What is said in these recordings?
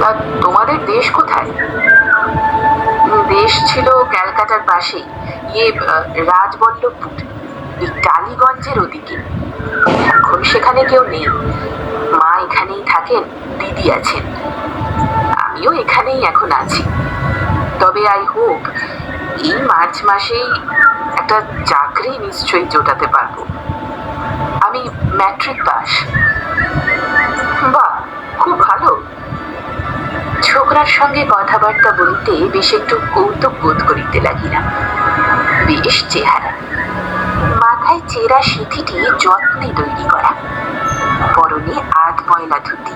তা তোমাদের দেশ কোথায়? দেশ ছিল ক্যালকাটার পাশেই ইয়ে রাজবল্লভপুর, এই টালিগঞ্জের ওদিকে। এখন সেখানে কেউ নেই। মা এখানেই থাকেন, দিদি আছেন। আমিও এখানেই এখন আছি। তবে আই হোপ এই মার্চ মাসেই একটা চাকরি নিশ্চয়ই জোটাতে পারব। আমি ম্যাট্রিক পাস। ছোকরার সঙ্গে কথাবার্তা বলিতে বেশ একটু কৌতুক বোধ করিতে লাগিলাম। বেশ চেহারা। মাথায় চেরা সিঁথিটি যত্নে তৈরি করা। পরনে আধ ময়লা ধুতি।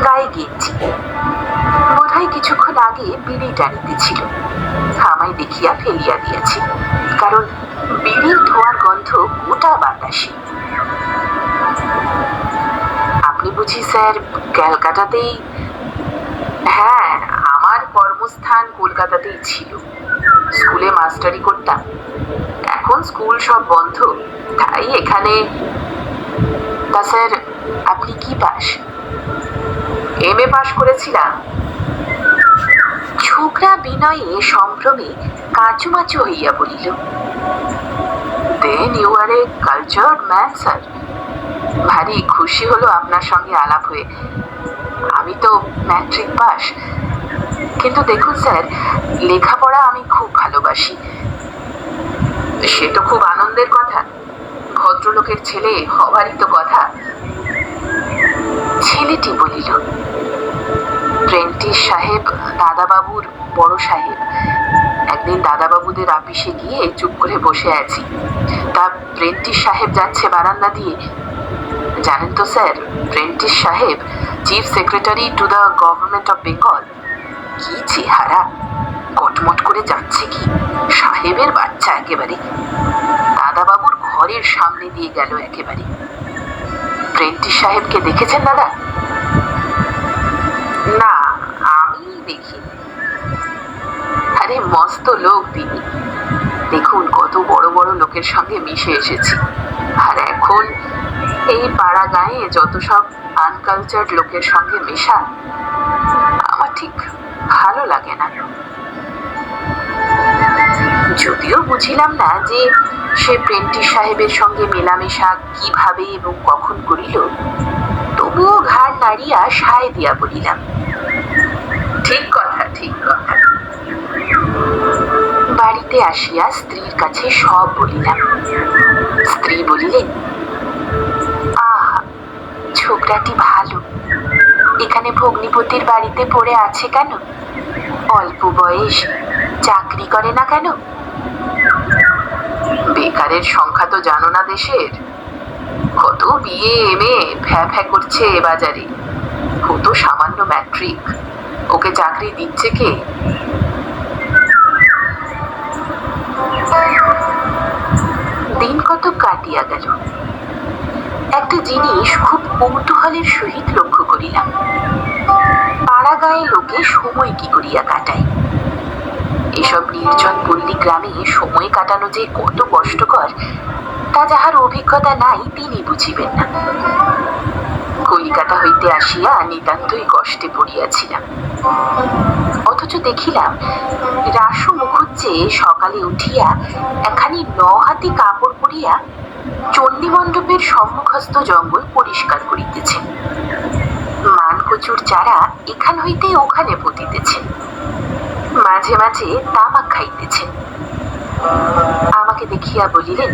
গায়ে গেঞ্জি। বোধহয় কিছুক্ষণ আগে বিড়ি টানিতেছিল আমায় দেখিয়া ফেলিয়া দিয়াছে। কারণ বিড়ির ধোয়ার গন্ধ গোটা বাতাসে। আপনি বুঝি স্যার, ক্যালকাটাতেই হ্যাঁ আমার কর্মস্থান কলকাতাতেই ছিল। স্কুলে মাস্টারি করতাম। এখন স্কুল সব বন্ধ। তাই এখানে তা স্যার, আপনি কি পাস? এম এ পাশ করেছিলাম। ছোকরা বিনয়ে সম্ভ্রমে কাঁচুমাচু হইয়া বলিল then you are a cultured man sir ভারী খুশি হলো আপনার সঙ্গে আলাপ হয়ে। আমি তো ম্যাট্রিক পাস। কিন্তু দেখুন স্যার, লেখাপড়া আমি খুব ভালোবাসি। সে তো খুব আনন্দের কথা। ভদ্রলোকের ছেলে হবারই তো কথা। ছেলেটি বলিল প্রেন্টিস সাহেব, দাদাবাবুর বড় সাহেব। একদিন দাদাবাবুদের আপিসে গিয়ে চুপ করে বসে আছি। তা প্রেন্টিস সাহেব যাচ্ছে বারান্দা দিয়ে। জানেন তো স্যার প্রেন্টিস সাহেব, chief secretary to the government of Bengal. কি চেহারা, কটমট করে যাচ্ছে কি? সাহেবের বাচ্চা একেবারে। দাদাবাবুর ঘরের সামনে দিয়ে গেল একেবারে। প্রেন্টিস সাহেবকে দেখেছেন দাদা? না, আমি দেখিনি। আরে, মস্ত লোক তিনি। দেখুন, কত বড় বড় লোকের সঙ্গে মিশে এসেছি। আর এখন এই পাড়া গায়ে যত সব আনকালচার্ড লোকের সঙ্গে মেশা, আমার ঠিক ভালো লাগে না। যদিও বুঝিলাম না যে সে প্রেন্টিস সাহেবের সঙ্গে মেলামেশা কীভাবে এবং কখন করিল, তবুও ঘাড় নাড়িয়া সায় দিয়া বলিলাম, ঠিক কথা ঠিক কথা। বাড়িতে আসিয়া স্ত্রীর কাছে সব বলিলাম। স্ত্রী বলিলেন ছোকরাটি ভালো। এখানে ভগ্নিপতির বাড়িতে পড়ে আছে কেন? অল্প বয়স, চাকরি করে না কেন? বেকারের সংখ্যা তো জানো না দেশের। কত বিয়ে এম এ ফ্যা ফ্যা করছে এ বাজারে। কত সামান্য ম্যাট্রিক। ওকে চাকরি দিচ্ছে কে? দিন কত কাটিয়া গেল। একটা জিনিস খুব কৌতূহলের সহিত লক্ষ্য করিলাম। পাড়া গায়ে লোকে সময় কি করিয়া কাটায়? এসব নির্জন পল্লী গ্রামে সময় কাটানো যে কত কষ্টকর, তা যাহার অভিজ্ঞতা নাই তিনি বুঝিবেন না। কলিকাতা হইতে আসিয়া নিতান্তই কষ্টে পড়িয়াছিলাম। অথচ দেখিলাম, রাসু মুখুজ্জে সকালে উঠিয়া একখানি ন হাতি কাপড় পরিয়া চণ্ডী মণ্ডপের সম্মুখস্থ জঙ্গল পরিষ্কার করিতেছেন মানকচুর চারা এখান হইতে ওখানে পতিতেছেন মাঝে মাঝে তামাক খাইতেছেন আমাকে দেখিয়া বলিলেন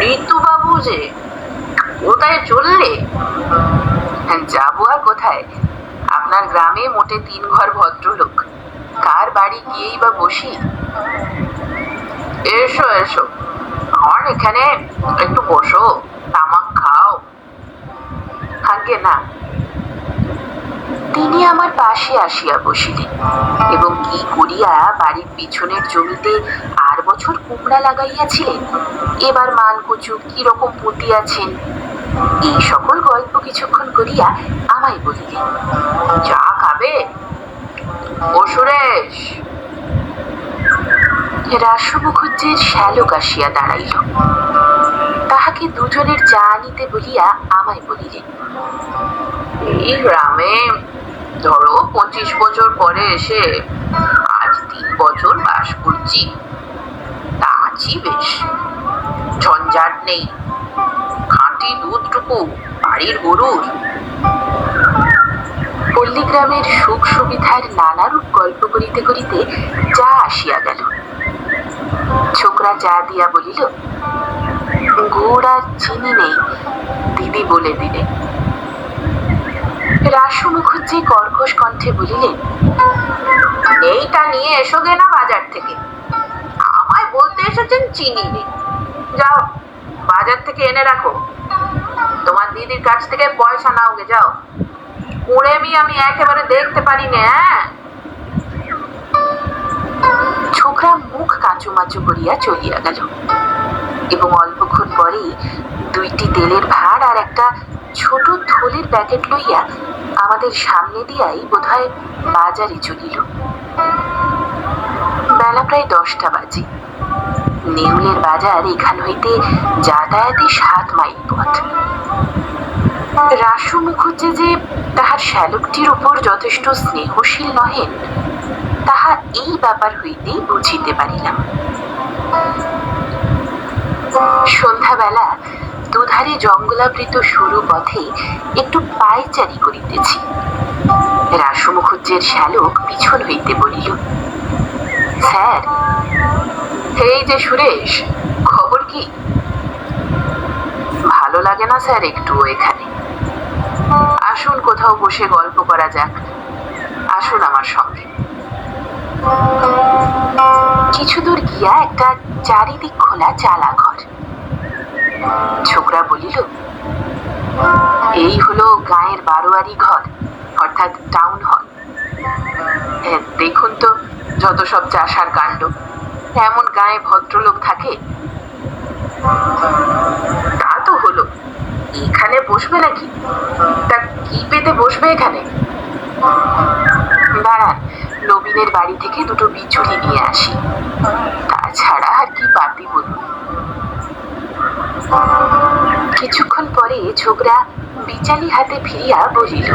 ঋতুবাবু যে কোথায় চললে? হ্যাঁ, যাব আর কোথায়? আপনার গ্রামে মোটে তিন ঘর ভদ্রলোক। কার বাড়ি গিয়েই বা বসি? এসো এসো। এখানে একটু বসো, তামাক খাও। আগে না তিনি আমার পাশে আসিয়া বসিলেন এবং কি করিয়া বাড়ির পিছনের জমিতে আর বছর কুমড়া লাগাইয়াছিলেন? এবার মান কচু কীরকম পুঁতিয়াছেন? এই সকল গল্প কিছুক্ষণ করিয়া আমায় বলিলেন যা খাবে? ও সুরেশ! রাসু মুখুজ্জের শ্যালক আসিয়া দাঁড়াইল। তাহাকে দুজনের চা আনিতে বলিয়া আমায় বলিলেন, এই গ্রামে ধরো পঁচিশ বছর পরে এসে আজ তিন বছর বাস করছি। তা আছি বেশ। ঝঞ্ঝাট নেই। খাঁটি দুধটুকু বাড়ির গরুর। পল্লীগ্রামের সুখ সুবিধার নানারূপ গল্প করিতে করিতে চা আসিয়া গেল। ছোকরা চা দিয়া বলিল গুড় চিনি নেই দিদি বলে দিলে রাসু মুখুজ্জি কর্কশ কণ্ঠে বলিলেন নেইটা নিয়ে এসো গে না বাজার থেকে। আমায় বলতে এসেছেন চিনি নেই। যাও, বাজার থেকে এনে রাখো। তোমার দিদির কাছ থেকে পয়সা নাও গে, যাও। কুড়েমি আমি একেবারে দেখতে পারি না হ্যাঁ? ছোকরা মুখ কাঁচুমাচু করিয়া চলিয়া গেল। এবং অল্পক্ষণ পরেই দুইটি তেলের ভাঁড় আর একটা ছোট থলের প্যাকেট লইয়া আমাদের সামনে দিয়াই বোধহয় বাজারে চলিল। বেলা প্রায় দশটা বাজে। নেউলের বাজার এখান হইতে যাতায়াতে সাত মাইল পথ। রাসু মুখুজ্জে যে তাহার শ্যালকটির উপর যথেষ্ট স্নেহশীল নহেন তাহা এই ব্যাপার হইতেই বুঝিতে পারিলাম। সন্ধ্যাবেলা দুধারে জঙ্গলাবৃত সরু পথে একটু পায়চারি করিতেছি। রাসু মুখুজ্জের শ্যালক পিছন হইতে বলিল, স্যার, এই যে সুরেশ, খবর কি? ভালো লাগে না স্যার একটু এখানে। আসুন কোথাও বসে গল্প করা যাক। আসুন আমার সঙ্গে। কিছু দূর গিয়া একটা চারিদিক খোলা চালা ঘর। ছোকরা বলিল, এই হলো গায়ের বারোয়ারি ঘর, অর্থাৎ টাউন হল দেখুন তো যত সব চাষার কাণ্ড। এমন গায়ে ভদ্রলোক থাকে? তা তো হলো। এখানে বসবে নাকি? তা কি পেতে বসবে এখানে? নবীনের বাড়ি থেকে দুটো বিচুলি নিয়ে আসি। তাছাড়া আর কি পাতি বলুন কিছুক্ষণ পরে ছোকরা বিচালি হাতে ফিরিয়া বলিল,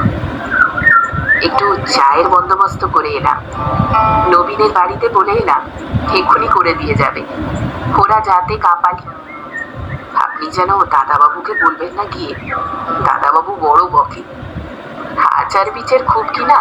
একটু চায়ের বন্দোবস্ত করে এলাম। নবীনের বাড়িতে বলে এলাম, এক্ষুনি করে দিয়ে যাবে। ওরা যাতে কাপালি আপনি যেন দাদাবাবুকে বলবেন না গিয়ে। দাদাবাবু বড় বকে। আচার বিচার খুব কিনা